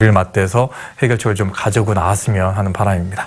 를 맞대서 해결책을 좀 가지고 나왔으면 하는 바람입니다.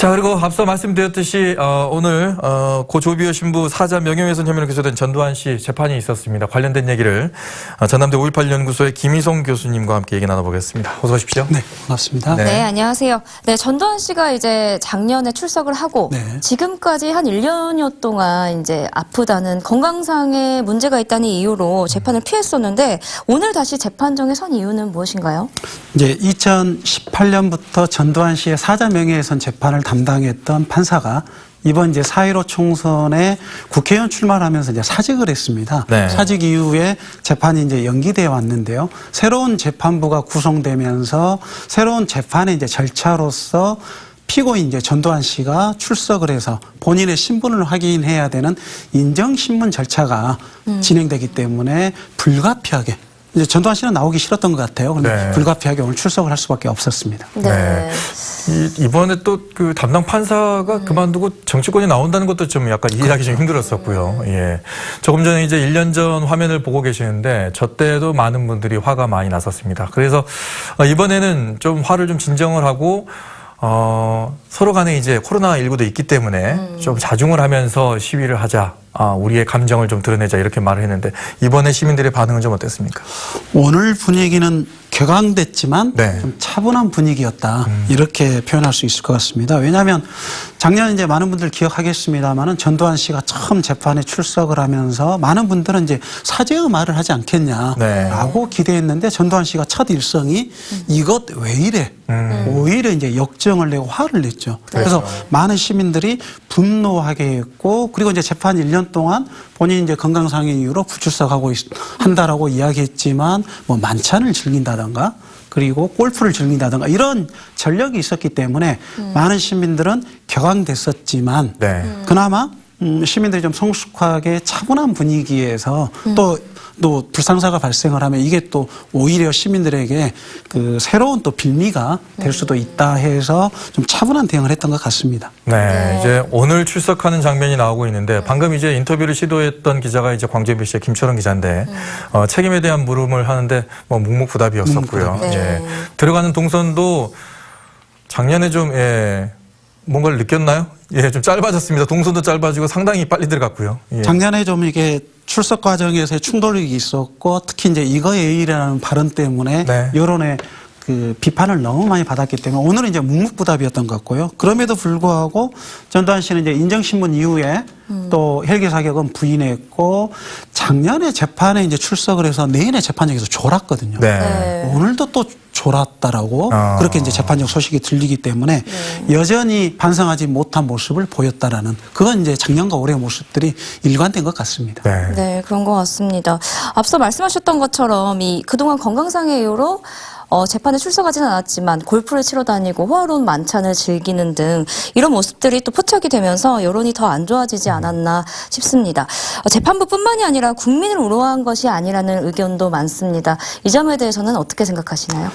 자 그리고 앞서 말씀드렸듯이 어, 오늘 어, 고 조비오 신부 사자 명예훼손 혐의로 기소된 전두환 씨 재판이 있었습니다. 관련된 얘기를 어, 전남대 5.18 연구소의 김희송 교수님과 함께 얘기 나눠보겠습니다. 어서 오십시오. 네, 반갑습니다. 네. 네. 안녕하세요. 네, 전두환 씨가 이제 작년에 출석을 하고 네. 지금까지 한 1년여 동안 이제 아프다는 건강상의 문제가 있다는 이유로 재판을 피했었는데 오늘 다시 재판정에 선 이유는 무엇인가요? 이제 2018년부터 전두환 씨의 사자 명예훼손 재판을 담당했던 판사가 이번 이제 4.15 총선에 국회의원 출마를 하면서 이제 사직을 했습니다. 네. 사직 이후에 재판이 이제 연기되어 왔는데요. 새로운 재판부가 구성되면서 새로운 재판의 이제 절차로서 피고인 이제 전두환 씨가 출석을 해서 본인의 신분을 확인해야 되는 인정신문 절차가 진행되기 때문에 불가피하게 이제 전두환 씨는 나오기 싫었던 것 같아요. 근데 네. 불가피하게 오늘 출석을 할 수밖에 없었습니다. 네. 이, 이번에 또 그 담당 판사가 그만두고 정치권이 나온다는 것도 좀 약간 이해하기 좀 힘들었었고요. 예. 조금 전에 이제 1년 전 화면을 보고 계시는데 저 때도 많은 분들이 화가 많이 났었습니다. 그래서 어, 이번에는 좀 화를 좀 진정을 하고 어, 서로 간에 이제 코로나19도 있기 때문에 좀 자중을 하면서 시위를 하자. 아, 우리의 감정을 좀 드러내자. 이렇게 말을 했는데 이번에 시민들의 반응은 좀 어땠습니까? 오늘 분위기는 격앙됐지만 네. 좀 차분한 분위기였다 이렇게 표현할 수 있을 것 같습니다. 왜냐하면 작년 이제 많은 분들 기억하겠습니다만은 전두환 씨가 처음 재판에 출석을 하면서 많은 분들은 이제 사죄의 말을 하지 않겠냐라고 기대했는데 전두환 씨가 첫 일성이 이것 왜 이래 오히려 이제 역정을 내고 화를 냈죠. 그래서 많은 시민들이 분노하게 했고 그리고 이제 재판 1년 동안 본인이 이제 건강상의 이유로 불출석하고 있- 한다라고 이야기했지만 뭐 만찬을 즐긴다던가 그리고 골프를 즐긴다던가 이런 전력이 있었기 때문에 많은 시민들은 격앙됐었지만 네. 그나마 음, 시민들이 좀 성숙하게 차분한 분위기에서 또, 또 불상사가 발생을 하면 이게 또 오히려 시민들에게 그 새로운 또 빌미가 될 수도 있다 해서 좀 차분한 대응을 했던 것 같습니다. 네, 이제 오늘 출석하는 장면이 나오고 있는데 방금 이제 인터뷰를 시도했던 기자가 이제 광주비 씨의 김철원 기자인데 어, 책임에 대한 물음을 하는데 뭐 묵묵부답이었었고요. 묵묵부답이죠. 예. 들어가는 동선도 작년에 좀 예, 뭔가를 느꼈나요? 예, 좀 짧아졌습니다. 동선도 짧아지고 상당히 빨리 들어갔고요. 예. 작년에 좀 이게 출석 과정에서 충돌이 있었고 특히 이제 이거에 의이라는 발언 때문에 네. 여론의 그 비판을 너무 많이 받았기 때문에 오늘은 이제 묵묵부답이었던 것 같고요. 그럼에도 불구하고 전두환 씨는 이제 인정신문 이후에 또 헬기 사격은 부인했고 작년에 재판에 이제 출석을 해서 내년에 재판장에서 졸았거든요. 네. 네. 오늘도 또 졸았다라고 아. 그렇게 이제 재판적 소식이 들리기 때문에 여전히 반성하지 못한 모습을 보였다라는 그건 이제 작년과 올해의 모습들이 일관된 것 같습니다. 네. 네, 그런 것 같습니다. 앞서 말씀하셨던 것처럼 이 그동안 건강상의 이유로 어, 재판에 출석하지는 않았지만 골프를 치러 다니고 호화로운 만찬을 즐기는 등 이런 모습들이 또 포착이 되면서 여론이 더 안 좋아지지 않았나 싶습니다. 어, 재판부뿐만이 아니라 국민을 우려한 것이 아니라는 의견도 많습니다. 이 점에 대해서는 어떻게 생각하시나요?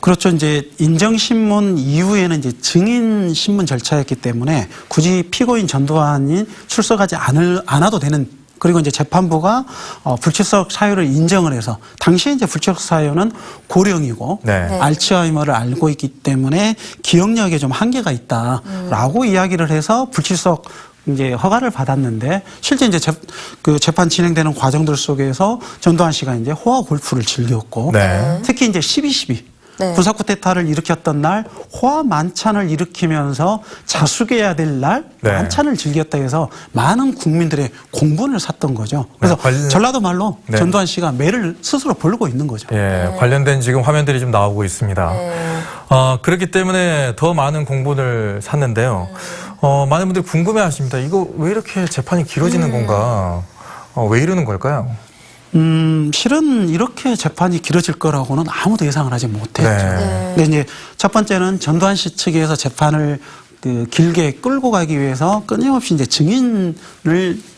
그렇죠. 이제 인정신문 이후에는 이제 증인 신문 절차였기 때문에 굳이 피고인 전두환이 출석하지 않을, 않아도 되는 그리고 이제 재판부가 어, 불출석 사유를 인정을 해서 당시에 이제 불출석 사유는 고령이고 네. 네. 알츠하이머를 알고 있기 때문에 기억력에 좀 한계가 있다라고 이야기를 해서 불출석 이제 허가를 받았는데 실제 이제 재, 그 재판 진행되는 과정들 속에서 전두환 씨가 이제 호화 골프를 즐겼고 네. 특히 이제 12.12 네. 군사 쿠데타를 일으켰던 날 호화 만찬을 일으키면서 자숙해야 될 날 네. 만찬을 즐겼다 해서 많은 국민들의 공분을 샀던 거죠. 그래서 네, 관련- 전라도 말로 네. 전두환 씨가 매를 스스로 벌고 있는 거죠. 예, 관련된 지금 화면들이 좀 나오고 있습니다. 네. 어, 그렇기 때문에 더 많은 공분을 샀는데요. 어, 많은 분들이 궁금해 하십니다. 이거 왜 이렇게 재판이 길어지는 건가? 어, 왜 이러는 걸까요? 음, 실은 이렇게 재판이 길어질 거라고는 아무도 예상을 하지 못했죠. 네. 네. 근데 이제 첫 번째는 전두환 씨 측에서 재판을 그 길게 끌고 가기 위해서 끊임없이 이제 증인을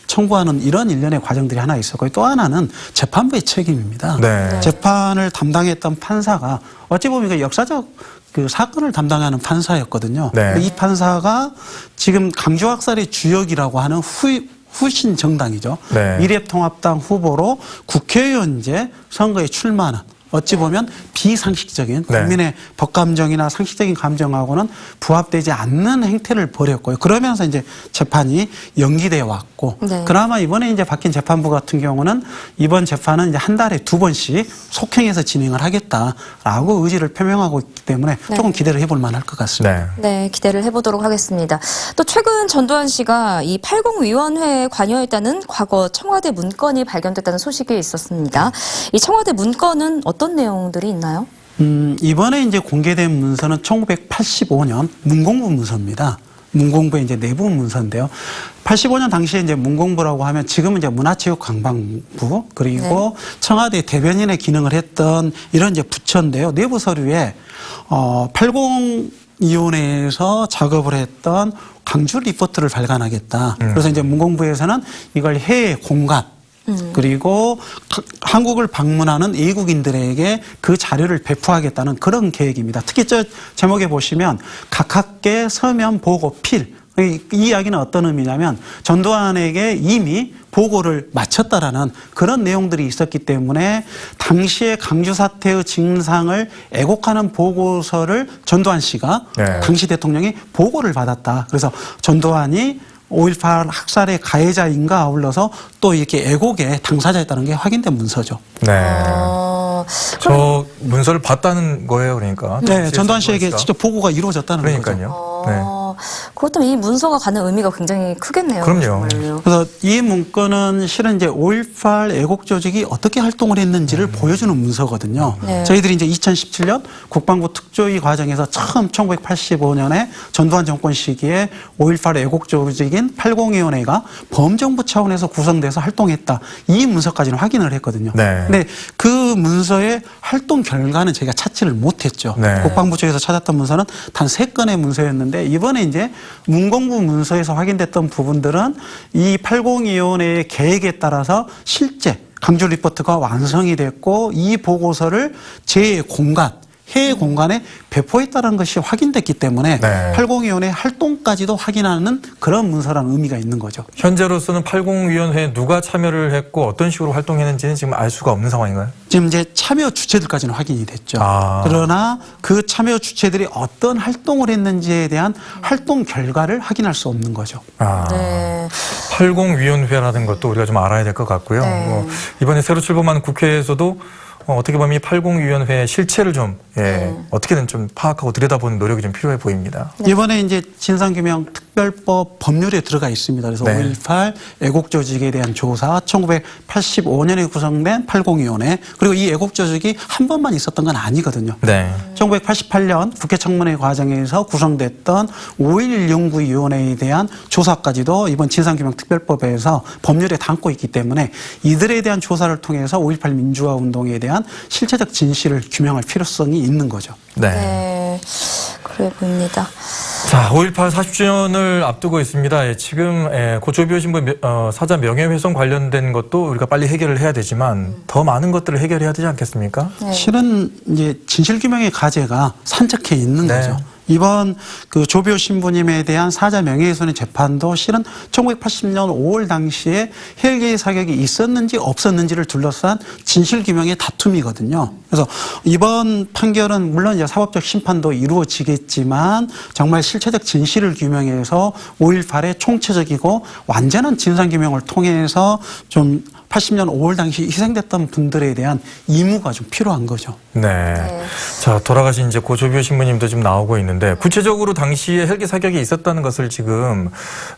청구하는 이런 일련의 과정들이 하나 있었고 또 하나는 재판부의 책임입니다. 네. 재판을 담당했던 판사가 어찌 보면 그 역사적 그 사건을 담당하는 판사였거든요. 네. 이 판사가 지금 강조학살의 주역이라고 하는 후, 후신 정당이죠. 네. 미래통합당 후보로 국회의원제 선거에 출마하는 어찌 보면 비상식적인 네. 국민의 법감정이나 상식적인 감정하고는 부합되지 않는 행태를 벌였고요. 그러면서 이제 재판이 연기돼 왔고 네. 그나마 이번에 이제 바뀐 재판부 같은 경우는 이번 재판은 이제 한 달에 두 번씩 속행해서 진행을 하겠다라고 의지를 표명하고 있기 때문에 네. 조금 기대를 해볼 만할 것 같습니다. 네. 네, 기대를 해보도록 하겠습니다. 또 최근 전두환 씨가 이 80위원회에 관여했다는 과거 청와대 문건이 발견됐다는 소식이 있었습니다. 이 청와대 문건은 어떤 내용들이 있나요? 음, 이번에 이제 공개된 문서는 1985년 문공부 문서입니다. 문공부의 이제 내부 문서인데요. 85년 당시에 이제 문공부라고 하면 지금은 이제 문화체육관광부 그리고 청와대 대변인의 기능을 했던 이런 이제 부처인데요. 내부 서류에 어, 80 위원회에서 작업을 했던 강주 리포트를 발간하겠다. 그래서 이제 문공부에서는 이걸 해외 공간 그리고 가- 한국을 방문하는 외국인들에게 그 자료를 배포하겠다는 그런 계획입니다. 특히 저 제목에 보시면 각하께 서면 보고 필. 이, 이 이야기는 어떤 의미냐면 전두환에게 이미 보고를 마쳤다라는 그런 내용들이 있었기 때문에 당시의 강주 사태의 진상을 애곡하는 보고서를 전두환 씨가 네. 당시 대통령이 보고를 받았다. 그래서 전두환이 5.18 학살의 가해자인가 아울러서 또 이렇게 애곡의 당사자였다는 게 확인된 문서죠. 네. 어, 저 문서를 봤다는 거예요, 그러니까. 네, 전두환 씨에게. 직접 보고가 이루어졌다는 거죠. 그러니까요. 네. 어, 그렇다면 이 문서가 갖는 의미가 굉장히 크겠네요. 그럼요. 그래서 이 문건은 실은 이제 5.18 애국 조직이 어떻게 활동을 했는지를 보여주는 문서거든요. 네. 저희들이 이제 2017년 국방부 특조위 과정에서 처음 1985년에 전두환 정권 시기에 5.18 애국 조직인 80위원회가 범정부 차원에서 구성돼서 활동했다. 이 문서까지는 확인을 했거든요. 네. 근데 그 문서의 활동 결과는 저희가 찾지를 못했죠. 네. 국방부 쪽에서 찾았던 문서는 단 세 건의 문서였는데 이번에 이제 문공부 문서에서 확인됐던 부분들은 이 80위원회의 계획에 따라서 실제 강주 리포트가 완성이 됐고 이 보고서를 제 공간 해외 공간에 배포했다는 것이 확인됐기 때문에 네. 80위원회 활동까지도 확인하는 그런 문서라는 의미가 있는 거죠. 현재로서는 80위원회에 누가 참여를 했고 어떤 식으로 활동했는지는 지금 알 수가 없는 상황인가요? 지금 이제 참여 주체들까지는 확인이 됐죠. 아. 그러나 그 참여 주체들이 어떤 활동을 했는지에 대한 활동 결과를 확인할 수 없는 거죠. 아. 네. 80위원회라는 것도 우리가 좀 알아야 될 것 같고요. 네. 뭐 이번에 새로 출범한 국회에서도 어, 떻게 보면 이 80위원회의 실체를 좀 예, 네. 어떻게든 좀 파악하고 들여다보는 노력이 좀 필요해 보입니다. 이번에 이제 진상규명 특별법 법률에 들어가 있습니다. 그래서 네. 5.18 애국 조직에 대한 조사, 1985년에 구성된 80위원회, 그리고 이 애국 조직이 한 번만 있었던 건 아니거든요. 네. 1988년 국회 청문회 과정에서 구성됐던 5.1 연구위원회에 대한 조사까지도 이번 진상규명 특별법에서 법률에 담고 있기 때문에 이들에 대한 조사를 통해서 5.18 민주화 운동에 대한 실체적 진실을 규명할 필요성이 있는 거죠. 네. 네. 그래 보입니다. 자, 5.18 40주년을 앞두고 있습니다. 예, 지금 예, 고조비오 신부 명- 어, 사자 명예훼손 관련된 것도 우리가 빨리 해결을 해야 되지만 더 많은 것들을 해결해야 되지 않겠습니까? 네. 실은 이제 진실규명의 과제가 산적해 있는 네. 거죠. 이번 그 조비오 신부님에 대한 사자 명예훼손의 재판도 실은 1980년 5월 당시에 헬기 사격이 있었는지 없었는지를 둘러싼 진실 규명의 다툼이거든요. 그래서 이번 판결은 물론 이제 사법적 심판도 이루어지겠지만 정말 실체적 진실을 규명해서 5.18의 총체적이고 완전한 진상 규명을 통해서 좀 80년 5월 당시 희생됐던 분들에 대한 임무가 좀 필요한 거죠. 네. 자, 돌아가신 이제 고조비오 신부님도 지금 나오고 있는데 구체적으로 당시에 헬기 사격이 있었다는 것을 지금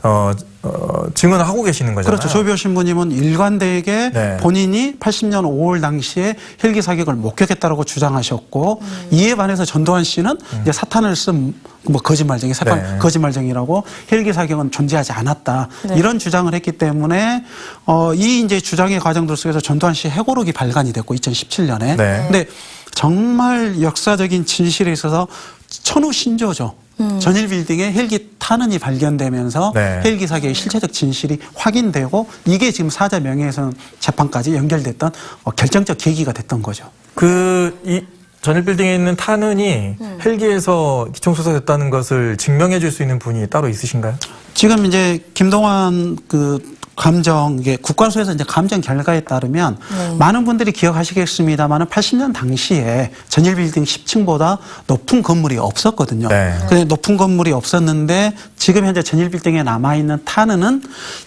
어, 어, 증언하고 계시는 거잖아요. 그렇죠. 조비오 신부님은 일관되게 네. 본인이 80년 5월 당시에 헬기 사격을 목격했다라고 주장하셨고 이에 반해서 전두환 씨는 이제 사탄을 쓴 뭐 거짓말쟁이, 사탄 네. 거짓말쟁이라고 헬기 사격은 존재하지 않았다 네. 이런 주장을 했기 때문에 어, 이 이제 주장의 과정들 속에서 전두환 씨 해고록이 발간이 됐고 2017년에 네. 근데 정말 역사적인 진실에 있어서 천우 신조죠. 전일 빌딩에 헬기 탄원이 발견되면서 네. 헬기 사격의 실체적 진실이 확인되고 이게 지금 사자 명예훼손 재판까지 연결됐던 어, 결정적 계기가 됐던 거죠. 그, 이, 전일 빌딩에 있는 탄원이 헬기에서 기총소사됐다는 것을 증명해 줄 수 있는 분이 따로 있으신가요? 지금 이제 김동완 그 감정 이게 국과수에서 이제 감정 결과에 따르면 네. 많은 분들이 기억하시겠습니다만은 80년 당시에 전일 빌딩 10층보다 높은 건물이 없었거든요. 네. 근데 높은 건물이 없었는데 지금 현재 전일 빌딩에 남아 있는 타는은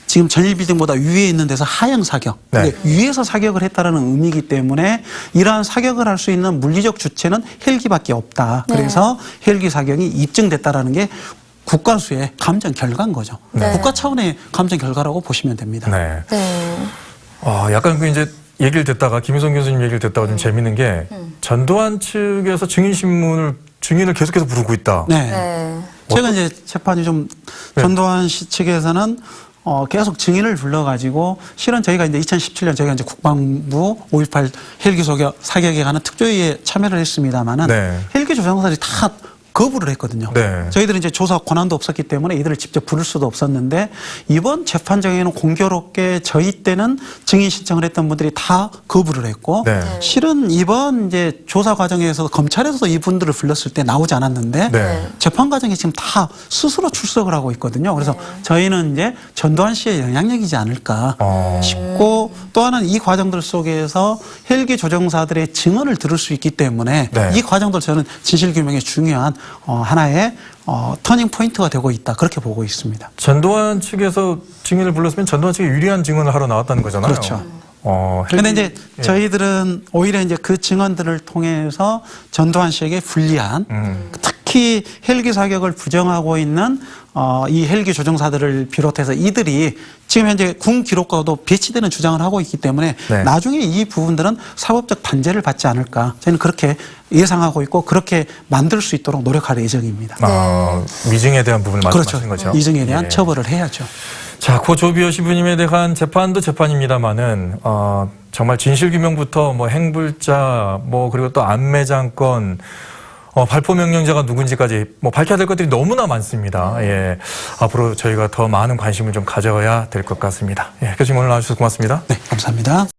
지금 전일 빌딩보다 위에 있는 데서 하향 사격. 네. 위에서 사격을 했다라는 의미이기 때문에 이러한 사격을 할 수 있는 물리적 주체는 헬기밖에 없다. 네. 그래서 헬기 사격이 입증됐다라는 게 국가수의 감정 결과인 거죠. 네. 국가 차원의 감정 결과라고 보시면 됩니다. 네. 네. 아, 약간 그 이제 얘기를 듣다가 김희성 교수님 얘기를 듣다가 좀 재밌는 게 전두환 측에서 증인 신문을 증인을 계속해서 부르고 있다. 네. 네. 제가 이제 재판이 좀 네. 전두환 씨 측에서는 어, 계속 증인을 불러가지고 실은 저희가 이제 2017년 저희가 이제 국방부 5.18 헬기 소격 사격에 관한 특조위에 참여를 했습니다만은 네. 헬기 조종사들이 다 거부를 했거든요. 네. 저희들은 이제 조사 권한도 없었기 때문에 이들을 직접 부를 수도 없었는데 이번 재판정에는 공교롭게 저희 때는 증인 신청을 했던 분들이 다 거부를 했고 네. 실은 이번 이제 조사 과정에서 검찰에서도 이분들을 불렀을 때 나오지 않았는데 네. 재판 과정에 지금 다 스스로 출석을 하고 있거든요. 그래서 저희는 이제 전두환 씨의 영향력이지 않을까 어. 싶고 또 하나는 이 과정들 속에서 헬기 조종사들의 증언을 들을 수 있기 때문에 네. 이 과정들 저는 진실 규명에 중요한 어, 하나의 어, 터닝 포인트가 되고 있다 그렇게 보고 있습니다. 전두환 측에서 증인을 불렀으면 전두환 측이 유리한 증언을 하러 나왔다는 거잖아요. 그렇죠. 어, 그런데 헬기- 이제 예. 저희들은 오히려 이제 그 증언들을 통해서 전두환 씨에게 불리한 음. 특 히 헬기 사격을 부정하고 있는 어, 이 헬기 조종사들을 비롯해서 이들이 지금 현재 군 기록과도 배치되는 주장을 하고 있기 때문에 네. 나중에 이 부분들은 사법적 단죄를 받지 않을까 저희는 그렇게 예상하고 있고 그렇게 만들 수 있도록 노력할 예정입니다. 아, 미증에 대한 부분을 그렇죠. 말씀하신 거죠. 이증에 대한 예. 처벌을 해야죠. 자, 고 조비오 시부님에 대한 재판도 재판입니다만은 어, 정말 진실 규명부터 뭐 행불자 뭐 그리고 또 안매장권 어, 발포 명령자가 누군지까지 뭐 밝혀야 될 것들이 너무나 많습니다. 예. 앞으로 저희가 더 많은 관심을 좀 가져야 될 것 같습니다. 예, 교수님 오늘 나와주셔서 고맙습니다. 네, 감사합니다.